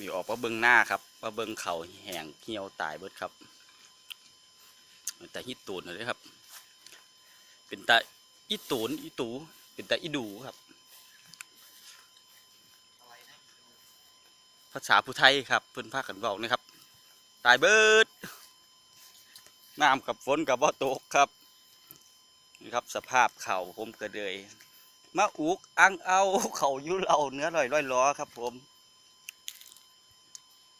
มีออกมาเบิ้งหน้าครับมาเบิ้งเขาแห้งเหี่ยวตายเบิดครับ แต่ฮิตตูนเลยครับ เป็นตาอีตูนอีตูเป็นตาอีดูครับ ภาษาผู้ไทยครับเพิ่นพากันบอกนะครับ ตายเบิดน้ำกับฝนกับว่าตกครับนี่ครับสภาพเข่าผมก็เลยมาอุกอังเอาเข่าอยุ่เราเนื้อลอยลอยล้อครับผม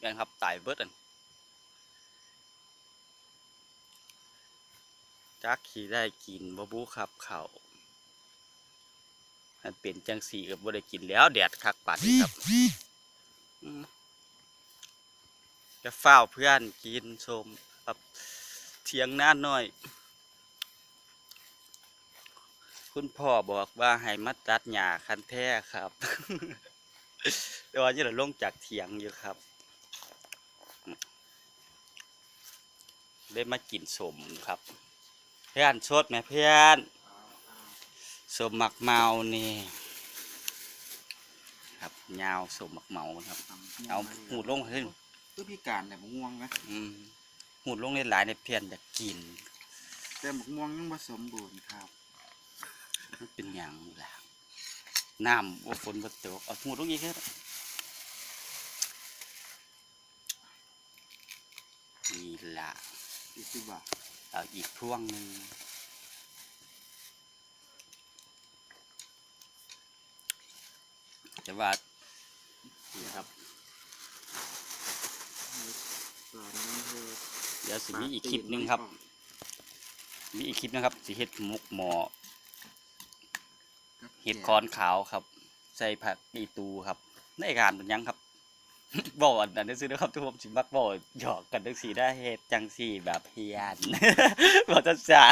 ยังครับตายเบิดอันจักขี่ได้กินบบูครับเข่ามันเป็นจังสีกับบ่ได้กินแล้วแดดคักปัดนี่ครับจะเฝ้าเพื่อนกินชมครับเทียงหน้าหน่อย คุณพ่อบอกว่าให้มาตัดหญ้าคันแท้ครับแต่ว่าจะลงจากเถียงอยู่ครับ ได้มากินสมครับเพื่อนชดไหมเพื่อนสมหมักเมานี่ครับยาวสมหมักเมาครับ เอาหูดลงขึ้นตัวพิการเนี่ยมะม่วงไหมอืมหูดลงในหลายในเพียนอยากกิน แต่มะม่วงยังผสมบูรณ์ครับมันเป็นอย่างล่ะน้ำว่าฝนบ่ตกเอาหูดลงอีกครับนี่ล่ะ อีกสิบบาทเอาอีกพวงหนึ่งจะว่านี่ครับเดี๋ยวสิมีอีกคลิปหนึ่งครับ มีอีกคลิปนะครับสิเฮ็ดหมุกหมอเห็ดคอนขาวครับ ใส่ผักอีตูครับ ในการเป็นยังครับ บอกอันนั้นซื้อนะครับทุกผมสิมักบอกหยอกกันจังสีได้เฮ็ดจังสีแบบเฮียนบอกจะจ่า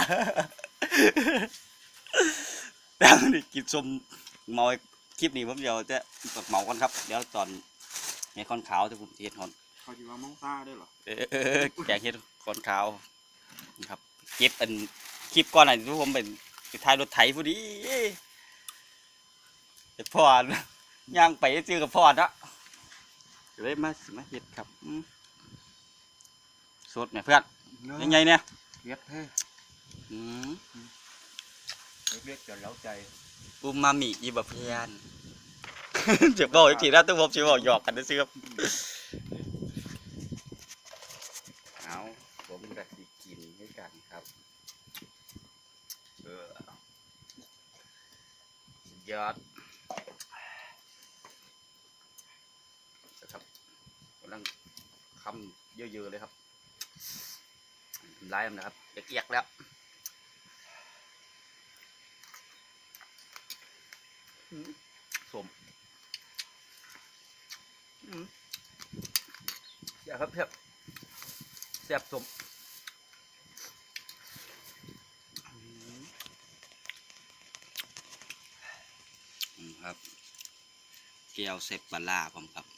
แล้วนี่กินสมเมาคลิปนี้ผมเดี๋ยวจะตกเมากันครับ เดี๋ยวตอนในคอนขาวที่ผมสิเฮ็ดคอนเขาจะว่ามองตาด้วยเหรอเออเออเออแกงเฮ็ดคอนขาวนะครับเก็บอันคลิปก่อนอันที่ผมเป็นไปถ่ายรถไถพอดีไอ้พ่อย่างไปเจอกับพ่อเนาะก็ เลยมาสิมาเฮ็ดครับอืมสดไหมเพื่อนยังไงเนี่ยเรียบเท่อืมเรียบจนเล้าใจอูมามิอีบะเพื่อนจะบอกอีกทีนะตัวผมจะบอกหยอกกันนะซิครับเอาผมกะสิกินให้กันครับเออสุดยอดนะครับกำ ลังคำเยอะๆเลยครับล่มันะครับเอียกๆแล้วสมเสียครับเสียบเสียบสมครับ แก้วเซฟปาล่าผมครับ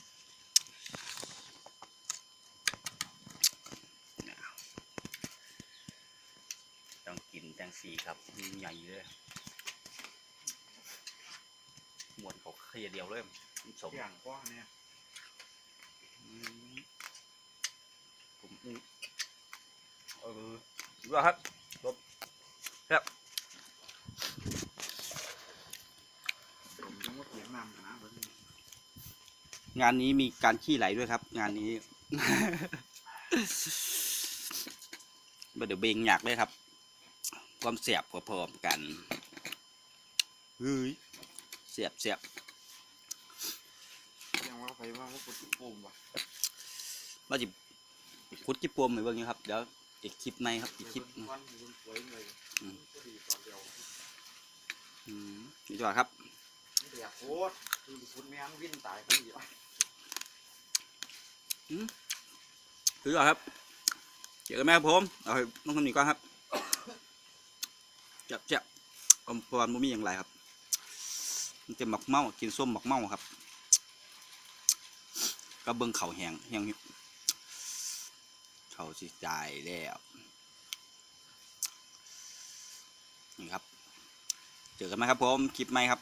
ต้องกินแตงสีครับใหญ่เลยมวนเขาเคลียร์เดียวเลยมันสมอย่างกว้างเนี่ยอืมผมอืมเออดูว่าครับลบครับผมต้องว่าเสียงนำนะเบิ้งงานนี้มีการขี้ไหลด้วยครับ งานนี้เดี๋ยวเบงอยากเลยครับ ความเสียบพอๆกันเฮ้ยเสียบเสียบยังว่าไปว่าว่าปุถุภูมิว่ะว่าจะคุดจิปวมเหมือนเบิ่งอยู่ครับเดี๋ยวอีกคลิปในครับอีกคลิปหนึ่งวันมันสวยเลยอืมก็ดีตอนเดียวอืมนี่จ้ะครับไม่ได้อยากโคตรคือคุณแม่งวิ่งตายคนเดียวถือก่อนครับ เจอกันไหมครับผม เอาให้น้องคนนี้ก่อนครับเจับเจ็บอมพรบ่มีอย่างไรครับ มันจะหมักเมากินส้มหมักเมาครับก็เบิ่งเข่าแหงแหงอยู่เขาสิตายแล้วนี่ครับ เจอกันไหมครับผม คลิปไหมครับ